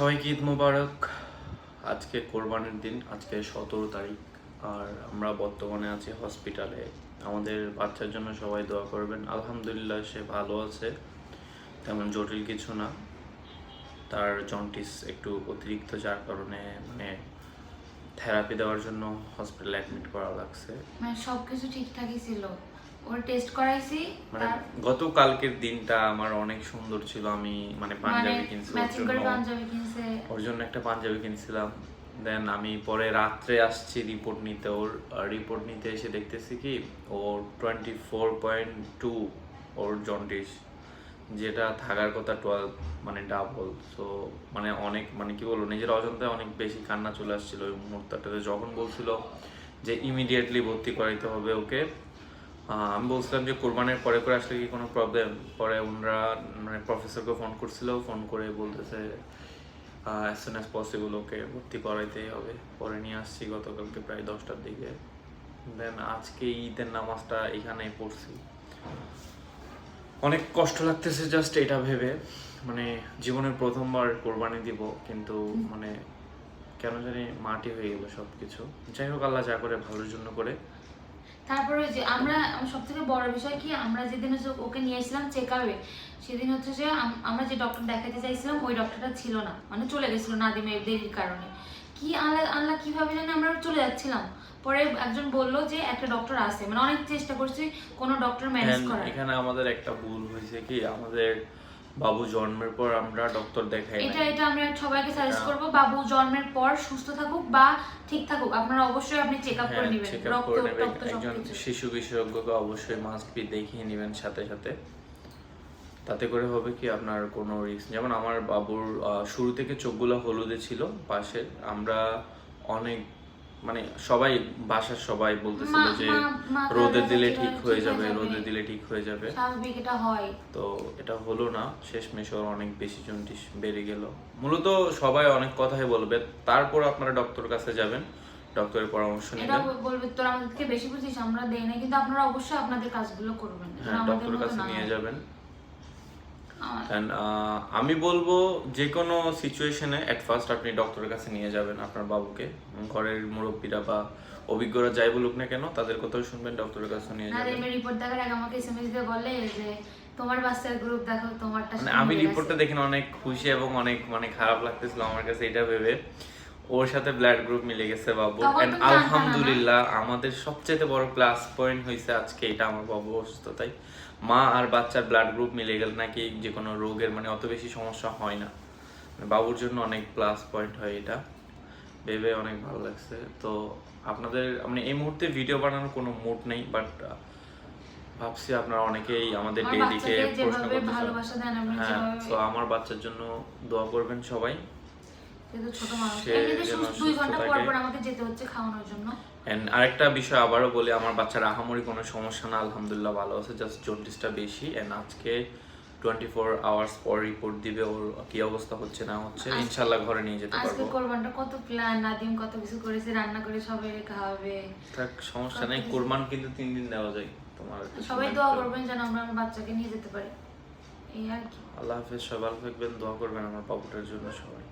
সবাইকে ঈদ মোবারক। আজকে কোরবানির দিন, আজকে সতেরো তারিখ। আর আমরা বর্তমানে আছি হসপিটালে আমাদের বাচ্চার জন্য সবাই দোয়া করবেন। আলহামদুলিল্লাহ, সে ভালো আছে। তেমন জটিল কিছু না। তার জন্টিস একটু অতিরিক্ত, যার কারণে মানে থেরাপি দেওয়ার জন্য হসপিটালে অ্যাডমিট করা লাগছে। মানে সবকিছু ঠিকঠাকই ছিল। ওর টেস্ট করাইছি মানে তার গতকালকের দিনটা আমার অনেক সুন্দর ছিল আমি মানে মানে পাঞ্জাবি কিনছি ওর জন্য। একটা পাঞ্জাবি কিনছিলাম। দেন আমি পরে রাত্রে আসছি রিপোর্ট নিতে। ওর রিপোর্ট নিতে এসে দেখতেছি কি ওর টোয়েন্টি ফোর পয়েন্ট টু ওর জন্ডিস যেটা থাকার কথা টুয়েলভ মানে ডাবল সো মানে অনেক মানে কি বলব নিজের অজান্তায় অনেক বেশি কান্না চলে আসছিল ওই মুহূর্তটাতে। যখন বলছিল যে ইমিডিয়েটলি ভর্তি করাইতে হবে ওকে আমি বলছিলাম যে কোরবানের পরে করে আসলে কি কোনো প্রবলেম পরে ওনারা মানে প্রফেসরকে ফোন করছিল ফোন করে বলতেছে as soon as possible okay ভর্তি করাইতেই হবে। পরে নিয়ে আসছি গতকালকে প্রায় দশটার দিকে। দেন আজকে ঈদের নামাজটা এখানেই পড়ছি। অনেক কষ্ট লাগতেছে জাস্ট এটা ভেবে। মানে জীবনের প্রথমবার কোরবানি দিব, কিন্তু মানে কেন জানি মাটি হয়ে গেল সব কিছু যাই হোক, আল্লাহ যা করে, ভালোর জন্য করে। তারপরে যে আমরা সব থেকে বড় বিষয় কি আমরা যেদিন হচ্ছে ওকে নিয়ে এসেছিলাম চেক আপে সেদিন হচ্ছে যে আমরা যে ডক্টর দেখাতে চাইছিলাম ওই ডক্টরটা ছিল না। মানে চলে গেছিল নাদিমের দেরির কারণে। কি আল্লাহ আল্লাহ কীভাবে জানি আমরা চলে যাচ্ছিলাম। পরে একজন বলল যে একটা ডক্টর আছে। মানে অনেক চেষ্টা করছি কোনো ডক্টর ম্যানেজ করার। এখানে আমাদের একটা ভুল হয়েছে কি? আমাদের বাবু জন্মের পর আমরা ডক্টর দেখাই এটা এটা আমি সবাইকে সাজেস্ট করব বাবু জন্মের পর সুস্থ থাকুক বা ঠিক থাকুক আপনারা অবশ্যই আপনি চেক আপ করে হ্যাঁ, নেবেন। রক্ত রক্ত একজন শিশু বিশেষজ্ঞকে অবশ্যই মাস্ট বি দেখিয়ে নেবেন সাথে সাথে। তাতে করে হবে কি আপনার কোনো রিস্ক যেমন আমার বাবুর শুরু থেকে চোখগুলো হলুদে ছিল পাশে। আমরা অনেক মানে সবাই বাসার সবাই বলতেছিল যে রোদে দিলে ঠিক হয়ে যাবে। রোদে দিলে ঠিক হয়ে যাবে। স্বাভাবিক এটা হয়। তো এটা হলো না শেষমেশ ওর অনেক বেশি জন্ডিস বেড়ে গেল। মূলত সবাই অনেক কথাই বলবে তারপর আপনারা ডক্টর কাছে যাবেন ডক্টরের পরামর্শ এটা নেবেন। ব- বলবে তোর আমাদেরকে বেশি বুঝিস আমরা দেই না কিন্তু আপনারা অবশ্যই আপনাদের কাজগুলো করবেন। হ্যাঁ ডক্টরের কাছে নিয়ে যাবেন। আমি বলব যে কোনো সিচুয়েশনে এট ফার্স্ট আপনি ডক্টরের কাছে নিয়ে যাবেন আপনার বাবুকে। ঘরের মুরব্বীরা বা অভিজ্ঞরা যাই বলুক না কেন তাদের কথাও শুনবেন ডক্টরের কাছে নিয়ে যাবেন। আমি রিপোর্ট দেখার আগে আমাকে এসএমএস দিয়ে বলে যে তোমার বাচ্চার গ্রুপ দেখো তোমারটা মানে আমি রিপোর্টটা দেখে অনেক খুশি এবং অনেক মানে খারাপ লাগতেছিল আমার কাছে এটা ভেবে। ওর সাথে ব্লাড গ্রুপ মিলে গেছে বাবু। না? আলহামদুলিল্লাহ আমাদের সবচেয়ে বড় প্লাস পয়েন্ট হয়েছে আজকে এটা আমার বাবু অসুস্থতায় মা আর বাচ্চার ব্লাড গ্রুপ মিলে গেলে নাকি যে কোনো রোগের মানে অত বেশি সমস্যা হয় না। মানে বাবুর জন্য অনেক প্লাস পয়েন্ট হয় এটা। ভেবে অনেক ভালো লাগছে। তো আপনাদের মানে এই মুহূর্তে ভিডিও বানানোর কোনো মুড নেই বাট ভাবছি আপনারা অনেকেই আমাদের আমার ডে প্রশ্ন আপনি হ্যাঁ তো আমার বাচ্চার জন্য দোয়া করবেন সবাই। ছোট মানুষ। সে এমনিতে যেন সুস্থ দুই ঘণ্টা পর পর আমাকে যেতে হচ্ছে খাওয়ানোর জন্য। এন্ড আরেকটা বিষয় আবারও বলি আমার বাচ্চার আহামরি কোনো সমস্যা না আলহামদুলিল্লাহ ভালো আছে জাস্ট জন্ডিসটা বেশি। এন্ড আজকে টোয়েন্টি ফোর আওয়ার্স পর রিপোর্ট দিবে ওর কি অবস্থা হচ্ছে না হচ্ছে ইনশাল্লাহ ঘরে নিয়ে যেতে আজকে কোরবানটা কত প্ল্যান নাদিম কত কিছু করেছে রান্না করে সবাই খাওয়াবে। থাক সমস্যা নেই কোরবান কিন্তু তিন দিন দেওয়া যায় তোমার সবাই দোয়া করবেন যেন আমরা আমার বাচ্চাকে নিয়ে যেতে পারি। এই আর কি। আল্লাহ হাফেজ সবাই ভালো থাকবেন দোয়া করবেন আমার বাবুটার জন্য সবাই।